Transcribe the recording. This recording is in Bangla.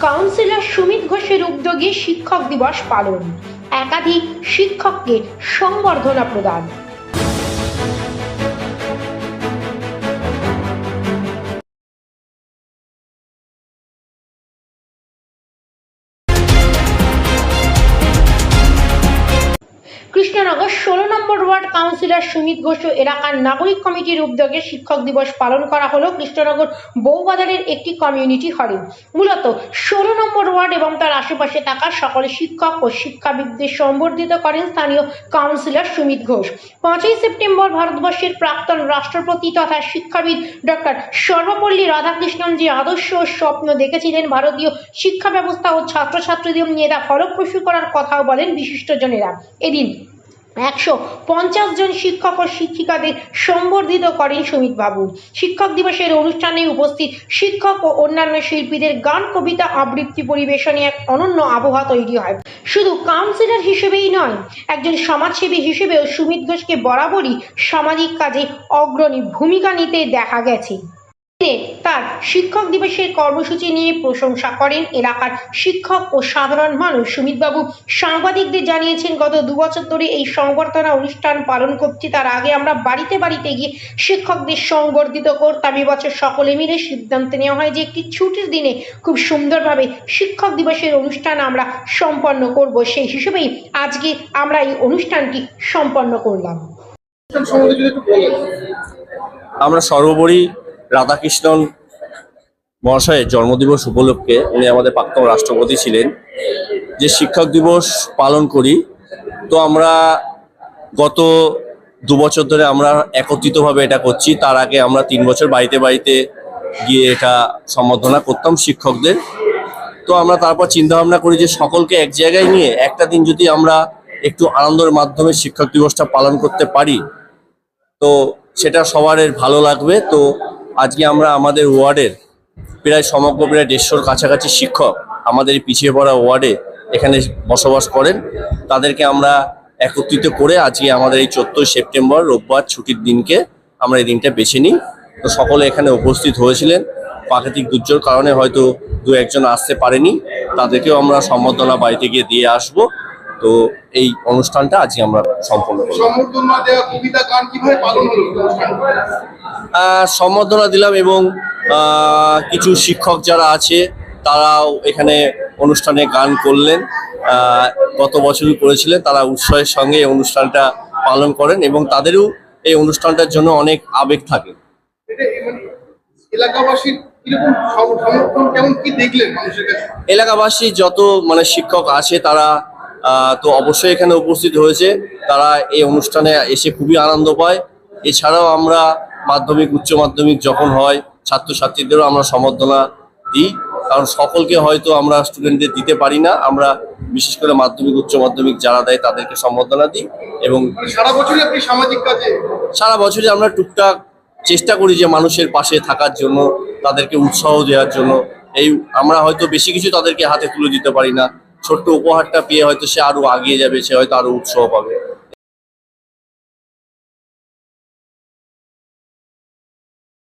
কাউন্সিলর সুমিত ঘোষের উদ্যোগে শিক্ষক দিবস পালন। একাধিক শিক্ষককে সংবর্ধনা প্রদান। কৃষ্ণনগর ষোলো নম্বর ওয়ার্ড কাউন্সিলর সুমিত ঘোষ এলাকার নাগরিক কমিটির উদ্যোগে শিক্ষক দিবস পালন করা হলো কৃষ্ণনগর বৌবাজারের একটি কমিউনিটি হলে। মূলত ষোলো নম্বর ওয়ার্ড এবং তার আশেপাশে থাকা সকল শিক্ষক ও শিক্ষাবিদদের সম্বর্ধিত করেন স্থানীয় কাউন্সিলর সুমিত ঘোষ। পাঁচই সেপ্টেম্বর ভারতবর্ষের প্রাক্তন রাষ্ট্রপতি তথা শিক্ষাবিদ ডক্টর সর্বপল্লী রাধাকৃষ্ণন যে আদর্শ ও স্বপ্ন দেখেছিলেন ভারতীয় শিক্ষা ব্যবস্থা ও ছাত্রছাত্রীদের নিয়ে তা ফলপ্রসূ করার কথাও বলেন বিশিষ্টজনেরা। এদিন একশো পঞ্চাশ জন শিক্ষক ও শিক্ষিকাদের সম্বর্ধিত করেন সুমিত বাবু শিক্ষক দিবসের অনুষ্ঠানে উপস্থিত শিক্ষক ও অন্যান্য শিল্পীদের গান, কবিতা, আবৃত্তি পরিবেশনে এক অনন্য আবহাওয়া তৈরি হয়। শুধু কাউন্সিলর হিসেবেই নয়, একজন সমাজসেবী হিসেবেও সুমিত ঘোষকে বরাবরই সামাজিক কাজে অগ্রণী ভূমিকা নিতে দেখা গেছে। তার শিক্ষক দিবসের কর্মসূচি নিয়ে প্রশংসা করেন এলাকার শিক্ষক ও সাধারণ মানুষ। সুমিতবাবু সাংবাদিকদের জানিয়েছেন, গত দু বছর ধরে এই সংবর্ধনা অনুষ্ঠান পালন করছি। তার আগে আমরা বাড়িতে বাড়িতে গিয়ে শিক্ষকদের সংবর্ধিত করতাম। এবছর সকলে মিলে সিদ্ধান্ত নেওয়া হয় যে একটি ছুটির দিনে খুব সুন্দরভাবে শিক্ষক দিবসের অনুষ্ঠান আমরা সম্পন্ন করব। সেই হিসেবেই আজকে আমরা এই অনুষ্ঠানটি সম্পন্ন করলাম। আমরা সর্বোপরি রাধাকৃষ্ণন মহাশয়ের জন্মদিবস উপলক্ষে উনি আমাদের প্রাক্তন রাষ্ট্রপতি ছিলেন। যে শিক্ষক দিবস পালন করি, তো আমরা গত দু বছর ধরে আমরা একত্রিতভাবে এটা করছি। তার আগে আমরা তিন বছর বাড়িতে বাড়িতে গিয়ে এটা সম্বর্ধনা করতাম শিক্ষকদের। তো আমরা তারপর চিন্তা ভাবনা করি যে সকলকে এক জায়গায় নিয়ে একটা দিন যদি আমরা একটু আনন্দের মাধ্যমে শিক্ষক দিবসটা পালন করতে পারি, তো সেটা সবার ভালো লাগবে। তো আজকে আমরা আমাদের ওয়ার্ডের প্রায় সমগ্র প্রায় দেড়শোর কাছাকাছি শিক্ষক আমাদের পিছিয়ে পড়া ওয়ার্ডে এখানে বসবাস করেন। তাদেরকে আমরা একত্রিত করে আজকে আমাদের এই চোদ্দোই সেপ্টেম্বর রোববার ছুটির দিনকে আমরা এই দিনটা বেছে নিই। তো সকলে এখানে উপস্থিত হয়েছিলেন। প্রাকৃতিক দুর্যোগের কারণে হয়তো দু একজন আসতে পারেনি। তাদেরকেও আমরা সম্বর্ধনা বাড়িতে গিয়ে দিয়ে আসব। তো এই অনুষ্ঠানটা আজকে আমরা সম্পন্ন করলাম। সম্বর্ধনা দিলাম এবং আহ, কিছু শিক্ষক যারা আছে তারাও এখানে অনুষ্ঠানে গান করলেন। গত বছরই করেছিলেন তারা উৎসাহের সঙ্গে এই অনুষ্ঠানটা পালন করেন এবং তাদেরও এই অনুষ্ঠানটার জন্য অনেক আবেগ থাকে। মানে এলাকাবাসীর এলাকাবাসী যত মানে শিক্ষক আছে তারা তো অবশ্যই এখানে উপস্থিত হয়েছে। তারা এই অনুষ্ঠানে এসে খুবই আনন্দ পায়। এছাড়াও আমরা মাধ্যমিক উচ্চ মাধ্যমিক যখন হয় ছাত্রছাত্রীদেরও আমরা সম্বর্ধনা দিই। কারণ সকলকে হয়তো আমরা স্টুডেন্টদের দিতে পারি না। আমরা বিশেষ করে মাধ্যমিক উচ্চ মাধ্যমিক যারা দেয় তাদেরকে সম্বর্ধনা দিই এবং সারা বছরই আপনি সামাজিক কাজে সারা বছরই আমরা টুকটাক চেষ্টা করি যে মানুষের পাশে থাকার জন্য তাদেরকে উৎসাহ দেওয়ার জন্য। এই আমরা হয়তো বেশি কিছু তাদেরকে হাতে তুলে দিতে পারি না। ছোট্ট উপহারটা পেয়ে হয়তো সে আরও আগিয়ে যাবে সে হয়তো আরও উৎসাহ পাবে।